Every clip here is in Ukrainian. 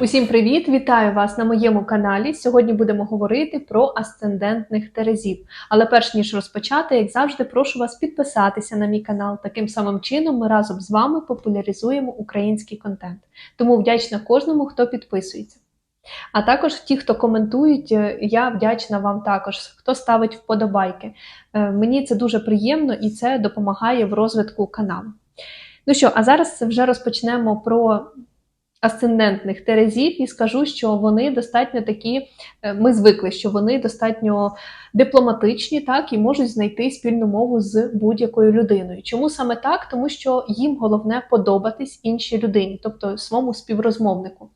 Усім привіт! Вітаю вас на моєму каналі. Сьогодні будемо говорити про асцендентних терезів. Але перш ніж розпочати, як завжди, прошу вас підписатися на мій канал. Таким самим чином ми разом з вами популяризуємо український контент. Тому вдячна кожному, хто підписується. А також ті, хто коментують, е, я вдячна вам також, хто ставить вподобайки. Е, Мені це дуже приємно і це допомагає в розвитку каналу. Ну що, а зараз вже розпочнемо про асцендентних терезів і скажу, що вони достатньо такі, е, ми звикли, що вони достатньо дипломатичні, так і можуть знайти спільну мову з будь-якою людиною. Чому саме так? Тому що їм головне подобатись іншій людині, тобто своєму співрозмовнику.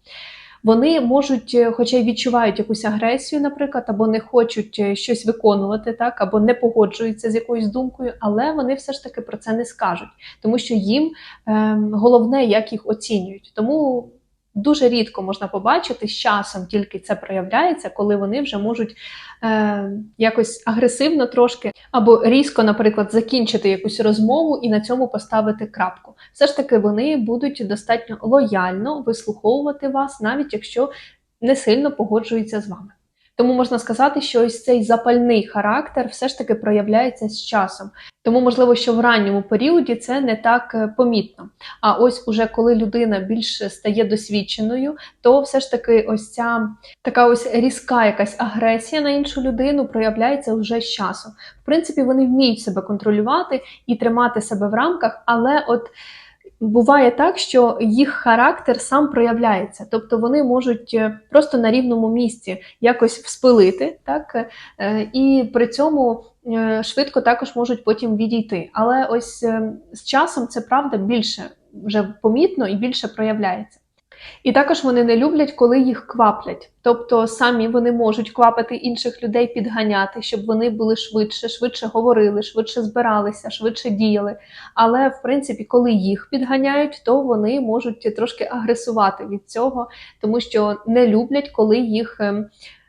Вони можуть, е, хоча й відчувають якусь агресію, наприклад, або не хочуть е, щось виконувати, так, або не погоджуються з якоюсь думкою, але вони все ж таки про це не скажуть, тому що їм е, головне, як їх оцінюють. Тому дуже рідко можна побачити з часом, тільки це проявляється, коли вони вже можуть е, якось агресивно трошки або різко, наприклад, закінчити якусь розмову і на цьому поставити крапку. Все ж таки, вони будуть достатньо лояльно вислуховувати вас, навіть якщо не сильно погоджуються з вами. Тому можна сказати, що ось цей запальний характер все ж таки проявляється з часом. Тому, можливо, що в ранньому періоді це не так е, помітно. А ось уже коли людина більше стає досвідченою, то все ж таки ось ця така ось різка якась агресія на іншу людину проявляється вже з часом. В принципі, вони вміють себе контролювати і тримати себе в рамках, але от. Буває так, що їх характер сам проявляється, тобто вони можуть е, просто на рівному місці якось вспилити, так е, і при цьому е, швидко також можуть потім відійти. Але ось з часом це правда більше вже помітно і більше проявляється. І також вони не люблять, коли їх кваплять. Тобто самі вони можуть квапити інших людей, підганяти, щоб вони були швидше, швидше говорили, швидше збиралися, швидше діяли. Але в принципі, коли їх підганяють, то вони можуть трошки агресувати від цього, тому що не люблять, коли їх ем,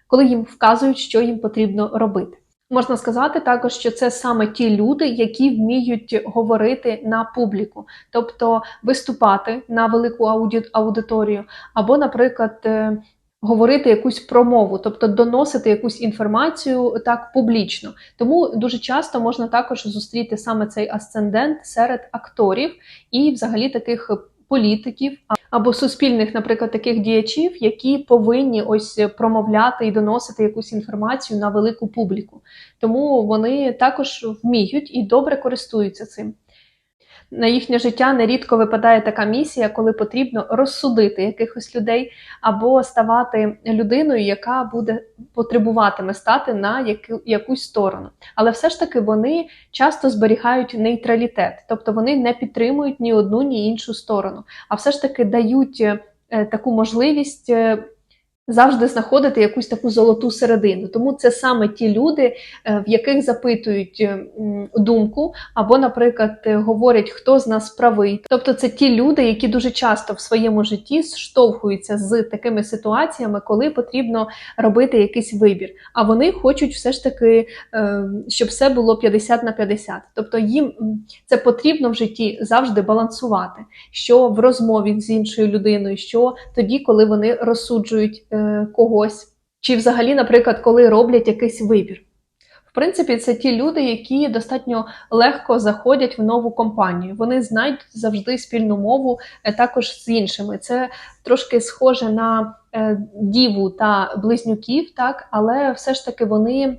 коли їм вказують, що їм потрібно робити. Можна сказати також, що це саме ті люди, які вміють говорити на публіку, тобто виступати на велику аудиторію, або, наприклад, е, говорити якусь промову, тобто доносити якусь інформацію так публічно. Тому дуже часто можна також зустріти саме цей асцендент серед акторів і, взагалі, таких політиків або суспільних, наприклад, таких діячів, які повинні ось промовляти і доносити якусь інформацію на велику публіку. Тому вони також вміють і добре користуються цим. На їхнє життя нерідко випадає така місія, коли потрібно розсудити якихось людей або ставати людиною, яка буде потребуватиме стати на яку, якусь сторону. Але все ж таки вони часто зберігають нейтралітет, тобто вони не підтримують ні одну, ні іншу сторону, а все ж таки дають е, таку можливість. Завжди знаходити якусь таку золоту середину. Тому це саме ті люди, е, в яких запитують е, думку, або, наприклад, е, говорять, хто з нас правий. Тобто, це ті люди, які дуже часто в своєму житті штовхуються з такими ситуаціями, коли потрібно робити якийсь вибір. А вони хочуть все ж таки, е, щоб все було 50 на 50. Тобто їм це потрібно в житті завжди балансувати, що в розмові з іншою людиною, що тоді, коли вони розсуджують когось, чи взагалі, наприклад, коли роблять якийсь вибір. В принципі, це ті люди, які достатньо легко заходять в нову компанію. Вони знають завжди спільну мову е, також з іншими. Це трошки схоже на е, діву та близнюків, так, але все ж таки вони.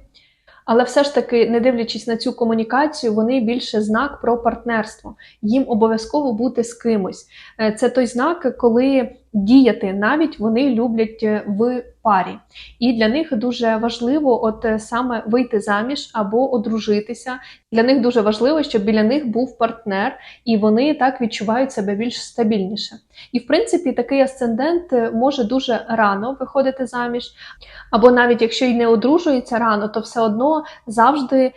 Але все ж таки, не дивлячись на цю комунікацію, вони більше знак про партнерство. Їм обов'язково бути з кимось. Е, Це той знак, коли діяти навіть вони люблять е, в парі. І для них дуже важливо, от е, саме вийти заміж або одружитися. Для них дуже важливо, щоб біля них був партнер, і вони так відчувають себе більш стабільніше. І в принципі, такий асцендент е, може дуже рано виходити заміж, або навіть якщо й не одружується рано, то все одно завжди,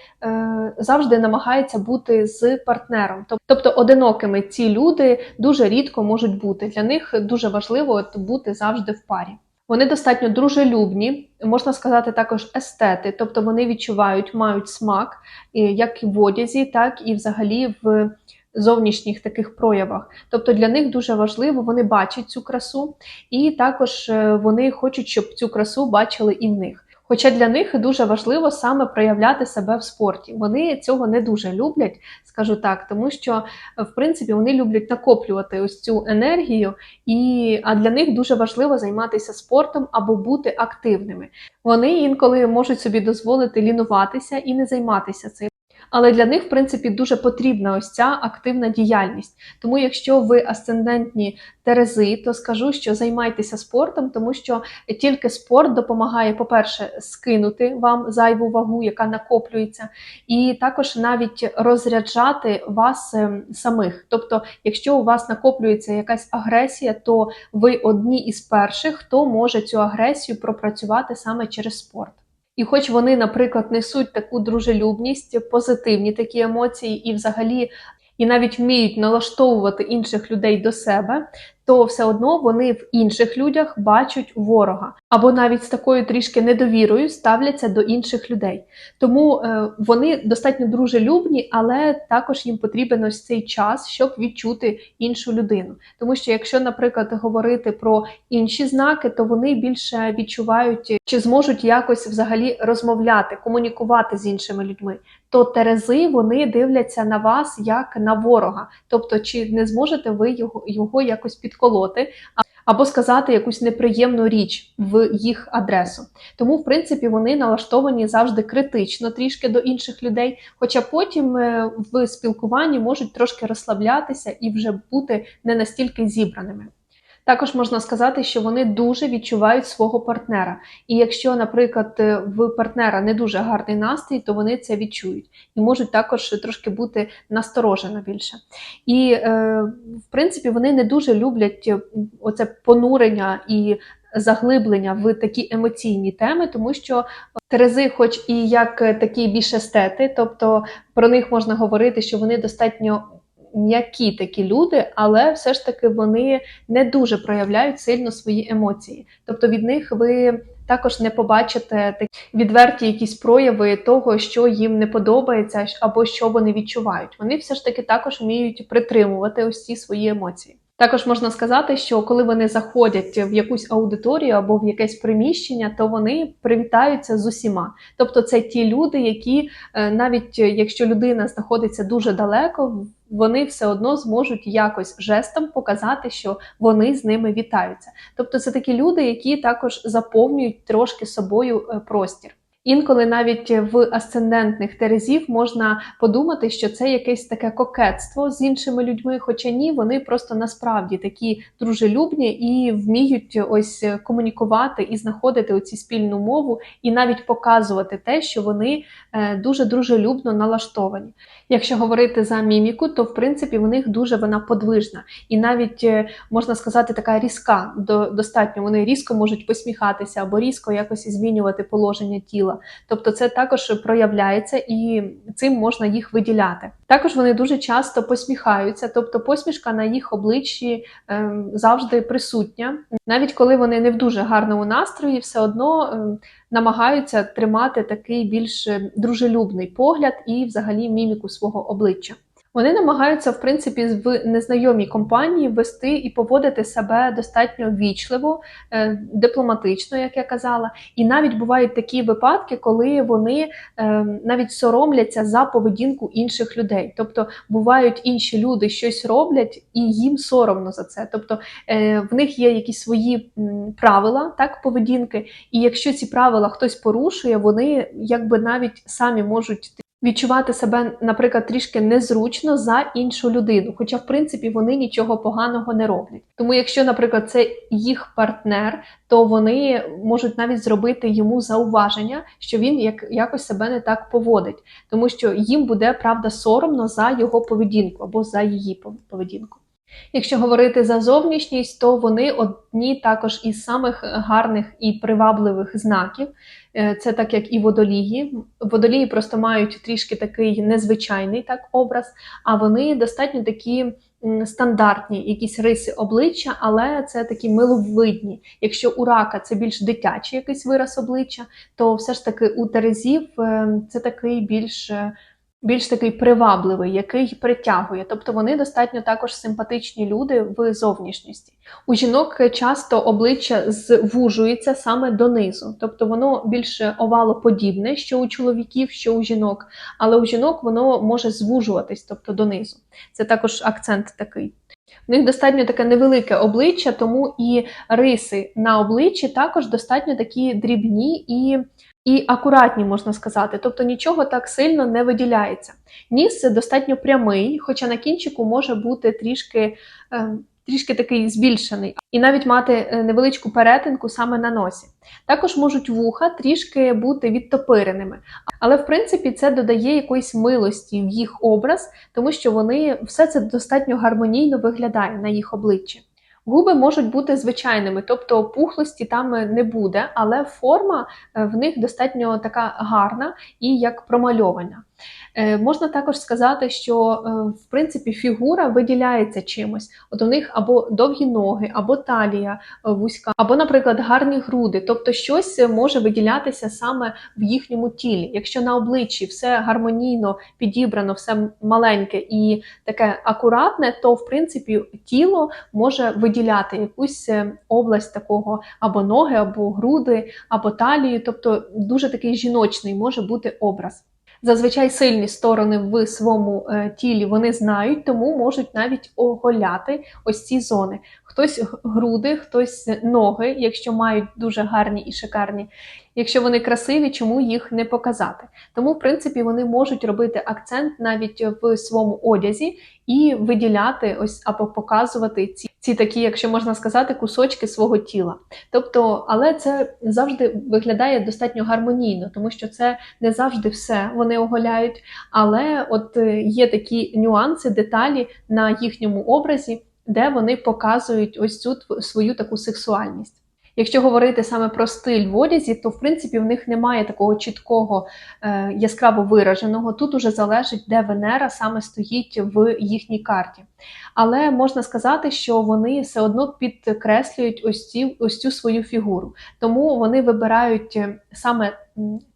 завжди намагається бути з партнером. Тобто одинокими ці люди дуже рідко можуть бути. Для них дуже важливо от бути завжди в парі. Вони достатньо дружелюбні, можна сказати, також естети, тобто вони відчувають, мають смак, як в одязі, так і взагалі в зовнішніх таких проявах. Тобто для них дуже важливо, вони бачать цю красу, і також е, вони хочуть, щоб цю красу бачили і в них. Хоча для них дуже важливо саме проявляти себе в спорті. Вони цього не дуже люблять, скажу так, тому що е, в принципі вони люблять накоплювати ось цю енергію, і а для них дуже важливо займатися спортом або бути активними. Вони інколи можуть собі дозволити лінуватися і не займатися цим. Але для них, в принципі, дуже потрібна ось ця активна діяльність. Тому, якщо ви асцендентні терези, то скажу, що займайтеся спортом, тому що тільки спорт допомагає, по-перше, скинути вам зайву вагу, яка накоплюється, і також навіть розряджати вас ем, самих. Тобто, якщо у вас накоплюється якась агресія, то ви одні із перших, хто може цю агресію пропрацювати саме через спорт. І хоч вони, наприклад, несуть таку дружелюбність, позитивні такі емоції, і взагалі, і навіть вміють налаштовувати інших людей до себе, то все одно вони в інших людях бачать ворога, або навіть з такою трішки недовірою ставляться до інших людей. Тому е, вони достатньо дружелюбні, але також їм потрібен ось цей час, щоб відчути іншу людину. Тому що, якщо, наприклад, говорити про інші знаки, то вони більше відчувають, чи зможуть якось взагалі розмовляти, комунікувати з іншими людьми. То терези вони дивляться на вас як на ворога, тобто, чи не зможете ви його, його якось підколоти, або сказати якусь неприємну річ в їх адресу. Тому, в принципі, вони налаштовані завжди критично трішки до інших людей, хоча потім е, в спілкуванні можуть трошки розслаблятися і вже бути не настільки зібраними. Також можна сказати, що вони дуже відчувають свого партнера. І якщо, наприклад, е, в партнера не дуже гарний настрій, то вони це відчують і можуть також трошки бути насторожено більше. І, е, в принципі, вони не дуже люблять е, оце понурення і заглиблення в такі емоційні теми, тому що Терези, хоч і як такі більш естети, тобто про них можна говорити, що вони достатньо м'які такі люди, але все ж таки вони не дуже проявляють сильно свої емоції. Тобто від них ви також не побачите такі відверті якісь прояви того, що їм не подобається, або що вони відчувають. Вони все ж таки також вміють притримувати ось ці свої емоції. Також можна сказати, що коли вони заходять в якусь аудиторію або в якесь приміщення, то вони привітаються з усіма. Тобто, це ті люди, які е, навіть якщо людина знаходиться дуже далеко, вони все одно зможуть якось жестом показати, що вони з ними вітаються. Тобто, це такі люди, які також заповнюють трошки собою е, простір. Інколи навіть в асцендентних терезів можна подумати, що це якесь таке кокетство з іншими людьми, хоча ні, вони просто насправді такі дружелюбні і вміють ось комунікувати і знаходити оці спільну мову, і навіть показувати те, що вони е, дуже дружелюбно налаштовані. Якщо говорити за міміку, то в принципі в них дуже вона подвижна, і навіть е, можна сказати, така різка до достатньо. Вони різко можуть посміхатися або різко якось змінювати положення тіла. Тобто, це також проявляється і цим можна їх виділяти. Також вони дуже часто посміхаються, тобто посмішка на їх обличчі ем, завжди присутня. Навіть коли вони не в дуже гарному настрої, все одно ем, намагаються тримати такий більш дружелюбний погляд і взагалі міміку свого обличчя. Вони намагаються, в принципі, в незнайомій компанії вести і поводити себе достатньо вічливо, е, дипломатично, як я казала. І навіть бувають такі випадки, коли вони е, навіть соромляться за поведінку інших людей. Тобто бувають інші люди щось роблять, і їм соромно за це. Тобто е, в них є якісь свої правила так поведінки, і якщо ці правила хтось порушує, вони якби навіть самі можуть відчувати себе, наприклад, трішки незручно за іншу людину, хоча, в принципі, вони нічого поганого не роблять. Тому, якщо, наприклад, це їх партнер, то вони можуть навіть зробити йому зауваження, що він як якось себе не так поводить, тому що їм буде правда соромно за його поведінку або за її пов- поведінку. Якщо говорити за зовнішність, то вони одні також із самих гарних і привабливих знаків. Е, Це так як і водолії. Водолії просто мають трішки такий незвичайний так образ, а вони достатньо такі стандартні, якісь риси обличчя, але це такі миловидні. Якщо у рака це більш дитячий якийсь вираз обличчя, то все ж таки у терезів е, це такий більш. Більш такий привабливий, який притягує. Тобто вони достатньо також симпатичні люди в зовнішністі. У жінок часто обличчя звужується саме донизу, тобто воно більше овалоподібне, що у чоловіків, що у жінок, але у жінок воно може звужуватись, тобто донизу. Це також акцент такий. В них достатньо таке невелике обличчя, тому і риси на обличчі також достатньо такі дрібні і, і акуратні, можна сказати. Тобто нічого так сильно не виділяється. Ніс достатньо прямий, хоча на кінчику може бути трішки, е, трішки такий збільшений, і навіть мати е, невеличку перетинку саме на носі. Також можуть вуха трішки бути відтопиреними, але в принципі це додає якоїсь милості в їх образ, тому що вони все це достатньо гармонійно виглядає на їх обличчі. Губи можуть бути звичайними, тобто пухлості там не буде, але форма е, в них достатньо така гарна і як промальована. Е, Можна також сказати, що е, в принципі фігура виділяється чимось. От у них або довгі ноги, або талія е, вузька, або, наприклад, гарні груди. Тобто щось може виділятися саме в їхньому тілі. Якщо на обличчі все гармонійно підібрано, все маленьке і таке акуратне, то в принципі тіло може виділяти якусь область такого або ноги, або груди, або талію. Тобто дуже такий жіночний може бути образ. Зазвичай сильні сторони в своєму е, тілі вони знають, тому можуть навіть оголяти ось ці зони. Хтось груди, хтось ноги, якщо мають дуже гарні і шикарні. Якщо вони красиві, чому їх не показати? Тому, в принципі, вони можуть робити акцент навіть в своєму одязі і виділяти ось або показувати ці, ці такі, якщо можна сказати, кусочки свого тіла. Тобто, але це завжди виглядає достатньо гармонійно, тому що це не завжди все вони оголяють, але от е, є такі нюанси, деталі на їхньому образі, де вони показують ось цю свою таку сексуальність. Якщо говорити саме про стиль в одязі, то в принципі в них немає такого чіткого е, яскраво вираженого. Тут уже залежить, де Венера саме стоїть в їхній карті. Але можна сказати, що вони все одно підкреслюють ось, ці, ось цю свою фігуру. Тому вони вибирають е, саме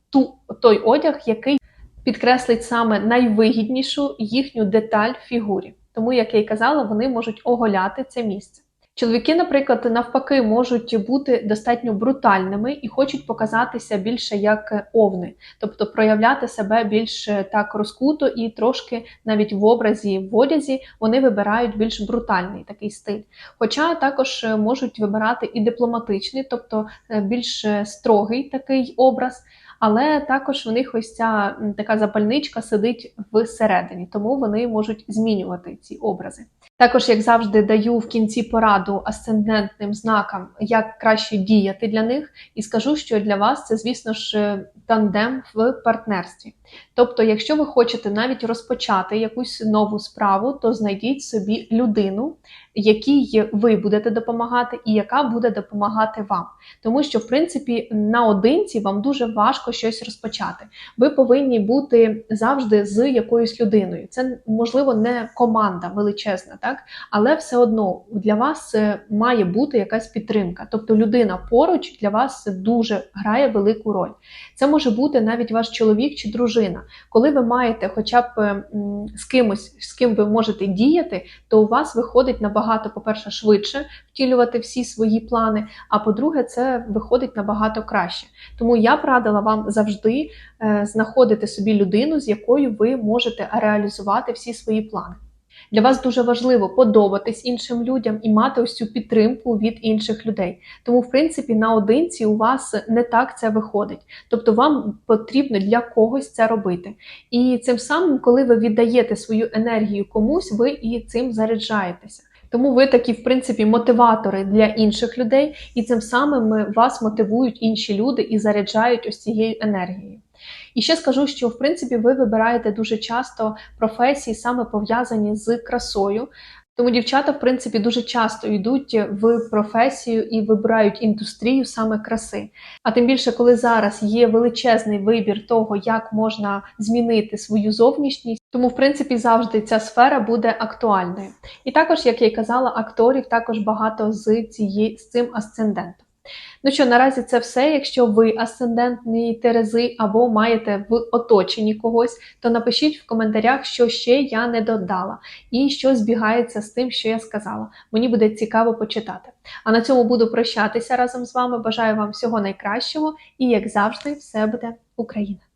ту, той одяг, який підкреслить саме найвигіднішу їхню деталь в фігурі. Тому, як я й казала, вони можуть оголяти це місце. Чоловіки, наприклад, навпаки, можуть бути достатньо брутальними і хочуть показатися більше як овни, тобто проявляти себе більш е, так розкуто і трошки навіть в образі, в одязі вони вибирають більш брутальний такий стиль. Хоча також е, можуть вибирати і дипломатичний, тобто е, більш строгий такий образ. Але також в них ось ця така запальничка сидить всередині, тому вони можуть змінювати ці образи. Також, як завжди, даю в кінці пораду асцендентним знакам, як краще діяти для них, і скажу, що для вас це, звісно ж, е, тандем в партнерстві. Тобто, якщо ви хочете навіть розпочати якусь нову справу, то знайдіть собі людину, якій ви будете допомагати, і яка буде допомагати вам. Тому що, в принципі, наодинці вам дуже важко щось розпочати. Ви повинні бути завжди з якоюсь людиною. Це можливо не команда величезна, так але все одно для вас е, має бути якась підтримка. Тобто людина поруч для вас дуже грає велику роль. Це може бути навіть ваш чоловік чи дружина. Коли ви маєте хоча б е, з кимось, з ким ви можете діяти, то у вас виходить набагато, по-перше, швидше втілювати всі свої плани. А по-друге, це виходить набагато краще. Тому я б радила вам завжди е, знаходити собі людину, з якою ви можете реалізувати всі свої плани. Для вас дуже важливо подобатись іншим людям і мати ось цю підтримку від інших людей. Тому, в принципі, наодинці у вас не так це виходить. Тобто, вам потрібно для когось це робити. І цим самим, коли ви віддаєте свою енергію комусь, ви і цим заряджаєтеся. Тому ви такі, в принципі, мотиватори для інших людей, і цим самим е, вас мотивують інші люди і заряджають ось цією енергією. І ще скажу, що в принципі ви вибираєте дуже часто професії, саме пов'язані з красою. Тому дівчата, в принципі, дуже часто йдуть в професію і вибирають індустрію саме краси. А тим більше, коли зараз є величезний вибір того, як можна змінити свою зовнішність, тому в принципі завжди ця сфера буде актуальною. І також, як я й казала, акторів також багато з цієї з цим асцендентом. Ну що, наразі це все. Якщо ви асцендентні терези або маєте в оточенні когось, то напишіть в коментарях, що ще я не додала, і що збігається з тим, що я сказала. Мені буде цікаво почитати. А на цьому буду прощатися разом з вами. Бажаю вам всього найкращого і, як завжди, все буде Україна!